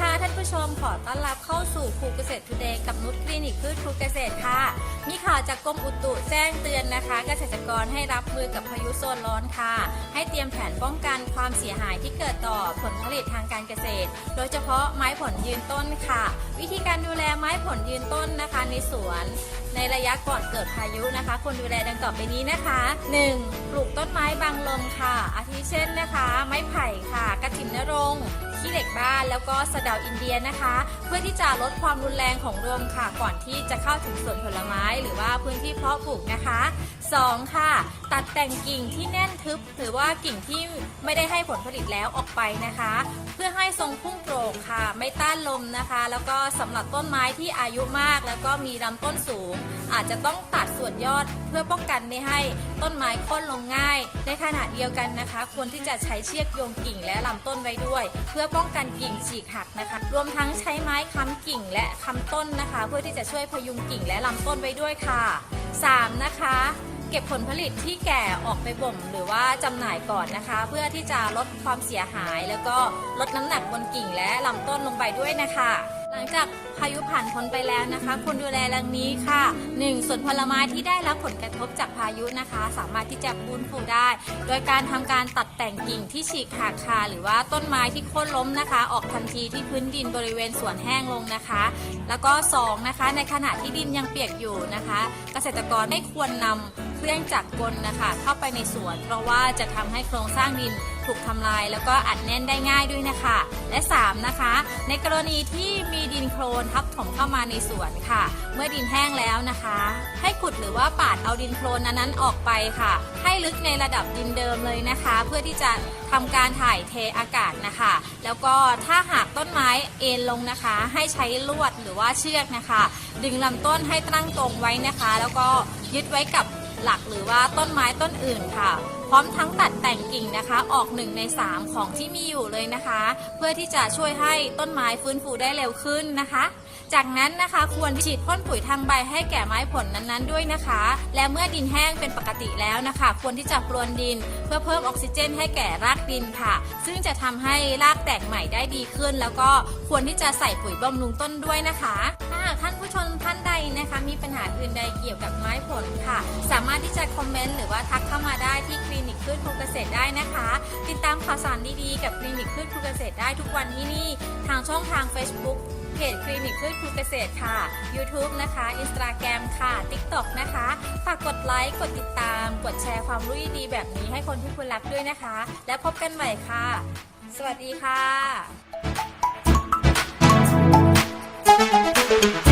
ท่านผู้ชมขอต้อนรับเข้าสู่ครูเกษตรทูเดย์กับนุชคลินิกพืชครูเกษตรค่ะ มีข่าวจากกรมอุตุแจ้งเตือนนะคะ เกษตรกรให้รับมือกับพายุโซนร้อนค่ะ ให้เตรียมแผนป้องกันความเสียหายที่เกิดต่อผลผลิตทางการเกษตร โดยเฉพาะไม้ผลยืนต้นค่ะ วิธีการดูแลไม้ผลยืนต้นนะคะ ในสวน ในระยะก่อนเกิดพายุนะคะควรดูแลดังต่อไปนี้นะคะ 1. ปลูกต้นไม้บังลมค่ะ อาทิเช่นนะคะ ไม้ไผ่ค่ะ กระถิ่นนรง ขี้เหล็กบ้าน แล้วก็สะเดาอินเดียนะคะ เพื่อที่จะลดความรุนแรงของลมค่ะ ก่อนที่จะเข้าถึงสวนผลไม้ หรือว่าพื้นที่เพาะปลูกนะคะ 2. ค่ะ ตัดแต่งกิ่งที่แน่นทึบ หรือว่ากิ่งที่ไม่ได้ให้ผลผลิตแล้วออกไปนะคะ เพื่อให้ทรงพุ่งโปร่งค่ะ ไม่ต้านลมนะคะ แล้วก็สำหรับต้นไม้ที่อายุมาก แล้วก็มีลำต้นสูง อาจจะต้องตัดส่วนยอดเพื่อป้องกันไม่ให้ต้นไม้ค่นลงง่าย ในขณะเดียวกันนะคะ ควรที่จะใช้เชือกโยงกิ่งและลำต้นไว้ด้วย เพื่อป้อง้องกันกิ่งฉีกหักนะคะ รวมทั้งใช้ไม้ค้ำกิ่งและค้ำต้นนะคะ เพื่อที่จะช่วยพยุงกิ่งและลำต้นไว้ด้วยค่ะ 3. นะคะเก็บผลผลิตที่แก่ออกไปบ่มหรือว่าจำหน่ายก่อนนะคะ เพื่อที่จะลดความเสียหาย แล้วก็ลดน้ำหนักบนกิ่งและลำต้นลงไปด้วยนะคะ หลังจากพายุผ่านพ้นไปแล้วนะคะควรดูแลดังนี้ค่ะ 1. ส่วนผลไม้ที่ได้รับผลกระทบจากพายุนะคะ สามารถที่จะฟื้นฟูได้ โดยการทำการตัดแต่งกิ่งที่ฉีกขาดค่ะ หรือว่าต้นไม้ที่โค่นล้มนะคะ ออกทันทีที่พื้นดินบริเวณสวนแห้งลงนะคะ แล้วก็ 2 นะคะ ในขณะที่ดินยังเปียกอยู่นะคะ เกษตรกรไม่ควรนำเครื่องจักรกลนะคะ เข้าไปในสวน เพราะว่าจะทำให้โครงสร้างดินถูกทำลาย แล้วก็อัดแน่นได้ง่ายด้วยนะคะ และ 3 นะคะ ในกรณีที่มีดินโคลนทับถมเข้ามาในสวนค่ะ เมื่อดินแห้งแล้วนะคะ ให้ขุดหรือว่าปาดเอาดินโคลนนั้นๆออกไปค่ะ ให้ลึกในระดับดินเดิมเลยนะคะ เพื่อที่จะทำการถ่ายเทอากาศนะคะ แล้วก็ถ้าหากต้นไม้เอ็นลงนะคะ ให้ใช้ลวดหรือว่าเชือกนะคะ ดึงลำต้นให้ตั้งตรงไว้นะคะ แล้วก็ยึดไว้กับหลักหรือว่าต้นไม้ต้นอื่นค่ะ พร้อมทั้งตัดแต่งกิ่งนะคะออก1ใน3 ของที่มีอยู่เลยนะคะ เพื่อที่จะช่วยให้ต้นไม้ฟื้นฟูได้เร็วขึ้นนะคะ จากนั้นนะคะควรฉีดพ่นปุ๋ยทางใบให้แก่ไม้ผลนั้นๆด้วยนะคะ และเมื่อดินแห้งเป็นปกติแล้วนะคะ ควรที่จะปรวนดิน เพื่อเพิ่มออกซิเจนให้แก่รากดินค่ะ ซึ่งจะทำให้รากแตกใหม่ได้ดีขึ้น แล้วก็ควรที่จะใส่ปุ๋ยบำรุงต้นด้วยนะคะถ้าหากท่าน ชนท่านใดนะคะ มีปัญหาอื่นใดเกี่ยวกับไม้ผลค่ะ สามารถที่จะคอมเมนต์หรือว่าทักเข้ามาได้ที่คลินิกพืชภูเกษตรได้นะคะ ติดตามข่าวสารดีๆกับคลินิกพืชภูเกษตรได้ทุกวันที่นี่ ทางช่องทาง Facebook เพจคลินิกพืชภูเกษตรค่ะ YouTube นะคะ Instagram ค่ะ TikTok นะคะ ฝากกดไลค์ กดติดตาม กดแชร์ความรู้ดีๆแบบนี้ให้คนที่คุณรักด้วยนะคะ แล้วพบกันใหม่ค่ะ สวัสดีค่ะ thank you